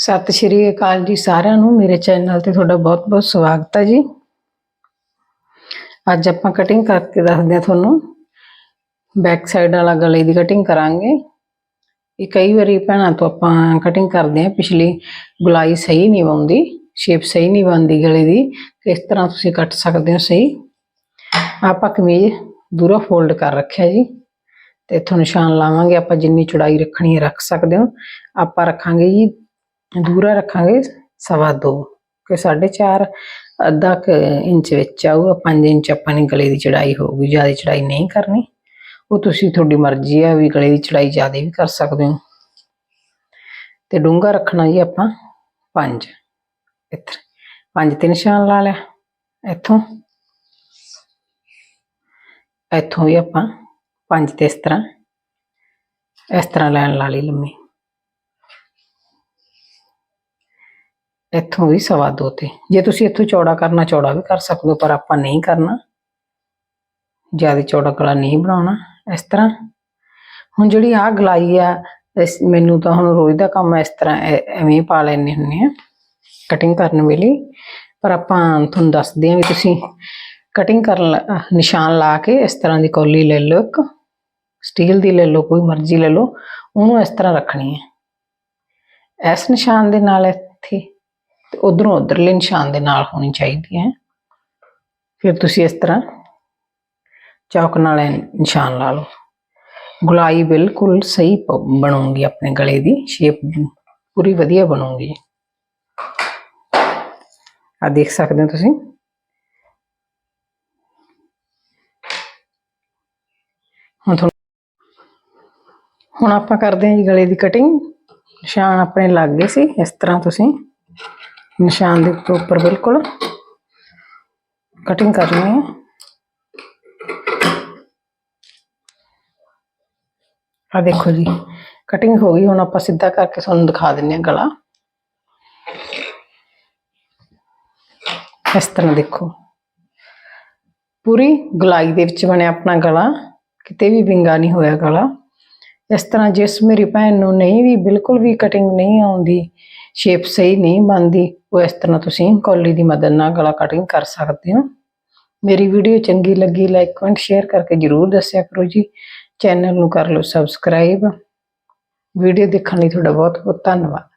ਸਤਿ ਸ਼੍ਰੀ ਅਕਾਲ ਜੀ ਸਾਰਿਆਂ ਨੂੰ। ਮੇਰੇ ਚੈਨਲ ਤੇ ਤੁਹਾਡਾ ਬਹੁਤ-ਬਹੁਤ ਸਵਾਗਤ ਹੈ ਜੀ। ਅੱਜ ਆਪਾਂ ਕਟਿੰਗ ਕਰਕੇ ਦੱਸਦੇ ਹਾਂ ਤੁਹਾਨੂੰ। ਬੈਕ ਸਾਈਡ ਵਾਲਾ ਗਲੇ ਦੀ ਕਟਿੰਗ ਕਰਾਂਗੇ। ਇਹ ਕਈ ਵਾਰੀ ਭੈਣਾਂ ਤੋਂ ਆਪਾਂ ਕਟਿੰਗ ਕਰਦੇ ਹਾਂ। ਪਿਛਲੀ ਗੁਲਾਈ ਸਹੀ ਨਹੀਂ ਆਉਂਦੀ ਸ਼ੇਪ ਸਹੀ ਨਹੀਂ ਬਣਦੀ ਗਲੇ ਦੀ। ਕਿਸ ਤਰ੍ਹਾਂ ਤੁਸੀਂ ਕੱਟ ਸਕਦੇ ਹੋ ਸਹੀ? ਆਪਾਂ ਕਮੀਜ਼ ਦੂਰਾ ਫੋਲਡ ਕਰ ਰੱਖਿਆ ਜੀ। ਤੇ ਇੱਥੋਂ ਨਿਸ਼ਾਨ ਲਾਵਾਂਗੇ। ਆਪਾਂ ਜਿੰਨੀ ਚੌੜਾਈ ਰੱਖਣੀ ਹੈ ਰੱਖ ਸਕਦੇ ਹੋ। ਆਪਾਂ ਰੱਖਾਂਗੇ ਜੀ ਅਧੂਰਾ ਰੱਖਾਂਗੇ ਸਵਾ ਦੋ, ਕਿ 4.5 ਅੱਧਾ ਕੁ ਇੰਚ ਵਿੱਚ ਆਊਗਾ 5 ਇੰਚ ਆਪਾਂ ਨੇ ਗਲੇ ਦੀ ਚੜਾਈ ਹੋਊਗੀ, ਜ਼ਿਆਦਾ ਚੜਾਈ ਨਹੀਂ ਕਰਨੀ। ਉਹ ਤੁਸੀਂ ਤੁਹਾਡੀ ਮਰਜ਼ੀ ਆ ਵੀ ਗਲੇ ਦੀ ਚੜਾਈ ਜ਼ਿਆਦਾ ਵੀ ਕਰ ਸਕਦੇ ਹੋ। ਤੇ ਡੂੰਘਾ ਰੱਖਣਾ ਜੀ ਆਪਾਂ 5 ਇੱਥੇ 5 ਤੇ ਨਿਸ਼ਾਨ ਲਾ ਲਿਆ, ਇੱਥੋਂ। ਇੱਥੋਂ ਵੀ ਆਪਾਂ 5 ਤੇ ਇਸ ਤਰ੍ਹਾਂ ਇਸ ਤਰ੍ਹਾਂ ਲਾਈਨ ਲਾ ਲਈ ਲੰਮੀ। ਇੱਥੋਂ ਵੀ ਸਵਾ ਦੋ ਤੇ। ਜੇ ਤੁਸੀਂ ਇੱਥੋਂ ਚੌੜਾ ਕਰਨਾ, ਚੌੜਾ ਵੀ ਕਰ ਸਕਦੇ ਹੋ, ਪਰ ਆਪਾਂ ਨਹੀਂ ਕਰਨਾ। ਜ਼ਿਆਦਾ ਚੌੜਾ ਗਲਾ ਨਹੀਂ ਬਣਾਉਣਾ, ਇਸ ਤਰ੍ਹਾਂ। ਹੁਣ ਜਿਹੜੀ ਆਹ ਗਲਾਈ ਆ, ਇਸ ਮੈਨੂੰ ਤਾਂ ਹੁਣ ਰੋਜ਼ ਦਾ ਕੰਮ ਇਸ ਤਰ੍ਹਾਂ ਐਵੇਂ ਪਾ ਲੈਣੇ ਹੁੰਨੇ ਆ ਕਟਿੰਗ ਕਰਨ ਵੇਲੇ। ਪਰ ਆਪਾਂ ਤੁਹਾਨੂੰ ਦੱਸਦੇ ਹਾਂ ਵੀ ਤੁਸੀਂ ਕਟਿੰਗ ਕਰਨ ਲ- ਨਿਸ਼ਾਨ ਲਾ ਕੇ ਇਸ ਤਰ੍ਹਾਂ ਦੀ ਕੌਲੀ ਲੈ ਲਓ ਇੱਕ। ਸਟੀਲ ਦੀ ਲੈ ਲਓ, ਕੋਈ ਮਰਜ਼ੀ ਲੈ ਲਓ, ਉਹਨੂੰ ਇਸ ਤਰ੍ਹਾਂ ਰੱਖਣੀ ਹੈ ਇਸ ਨਿਸ਼ਾਨ ਦੇ ਨਾਲ ਇੱਥੇ ਤੇ ਉਧਰੋਂ ਉਧਰਲੇ ਨਿਸ਼ਾਨ ਦੇ ਨਾਲ ਹੋਣੀ ਚਾਹੀਦੀ ਹੈ। ਫਿਰ ਤੁਸੀਂ ਇਸ ਤਰ੍ਹਾਂ ਚੌਕ ਨਾਲ ਨਿਸ਼ਾਨ ਲਾ ਲਓ। ਗੁਲਾਈ ਬਿਲਕੁਲ ਸਹੀ ਪ- ਬਣੂਗੀ, ਆਪਣੇ ਗਲੇ ਦੀ ਸ਼ੇਪ ਪੂਰੀ ਵਧੀਆ ਬਣੂਗੀ। ਆ ਦੇਖ ਸਕਦੇ ਹੋ ਤੁਸੀਂ। ਹੁਣ ਤੁਹਾਨੂੰ ਹੁਣ ਆਪਾਂ ਕਰਦੇ ਹਾਂ ਜੀ ਗਲੇ ਦੀ ਕਟਿੰਗ ਨਿਸ਼ਾਨ ਆਪਣੇ ਲੱਗ ਗਏ ਸੀ, ਇਸ ਤਰ੍ਹਾਂ ਤੁਸੀਂ ਨਿਸ਼ਾਨ ਦੇ ਉੱਪਰ ਬਿਲਕੁਲ ਕਟਿੰਗ ਕਰਨੀ ਹੈ। ਆ ਦੇਖੋ ਜੀ ਕਟਿੰਗ ਹੋ ਗਈ, ਹੁਣ ਆਪਾਂ ਸਿੱਧਾ ਕਰਕੇ ਤੁਹਾਨੂੰ ਦਿਖਾ ਦਿੰਨੇ ਆ ਗਲਾ। ਇਸ ਤਰ੍ਹਾਂ ਦੇਖੋ। ਪੂਰੀ ਗੁਲਾਈ ਦੇ ਵਿੱਚ ਬਣਿਆ ਆਪਣਾ ਗਲਾ, ਕਿਤੇ ਵੀ ਵਿੰਗਾ ਨਹੀਂ ਹੋਇਆ ਗਲਾ। ਇਸ ਤਰ੍ਹਾਂ ਜਿਸ ਮੇਰੀ ਭੈਣ ਨੂੰ ਨਹੀਂ ਵੀ ਬਿਲਕੁਲ ਵੀ ਕਟਿੰਗ ਨਹੀਂ ਆਉਂਦੀ ਸ਼ੇਪ ਸਹੀ ਨਹੀਂ ਬਣਦੀ, ਉਹ ਇਸ ਤਰ੍ਹਾਂ ਤੁਸੀਂ ਕੌਲੀ ਦੀ ਮਦਦ ਨਾਲ ਗਲਾ ਕਟਿੰਗ ਕਰ ਸਕਦੇ ਹੋ। ਮੇਰੀ ਵੀਡੀਓ ਚੰਗੀ ਲੱਗੀ ਲਾਈਕ ਕਮੈਂਟ ਸ਼ੇਅਰ ਕਰਕੇ ਜਰੂਰ ਦੱਸਿਆ ਕਰੋ ਜੀ। ਚੈਨਲ ਨੂੰ ਕਰ ਲਓ ਸਬਸਕ੍ਰਾਈਬ ਵੀਡੀਓ ਦੇਖਣ ਲਈ ਤੁਹਾਡਾ ਬਹੁਤ ਬਹੁਤ ਧੰਨਵਾਦ।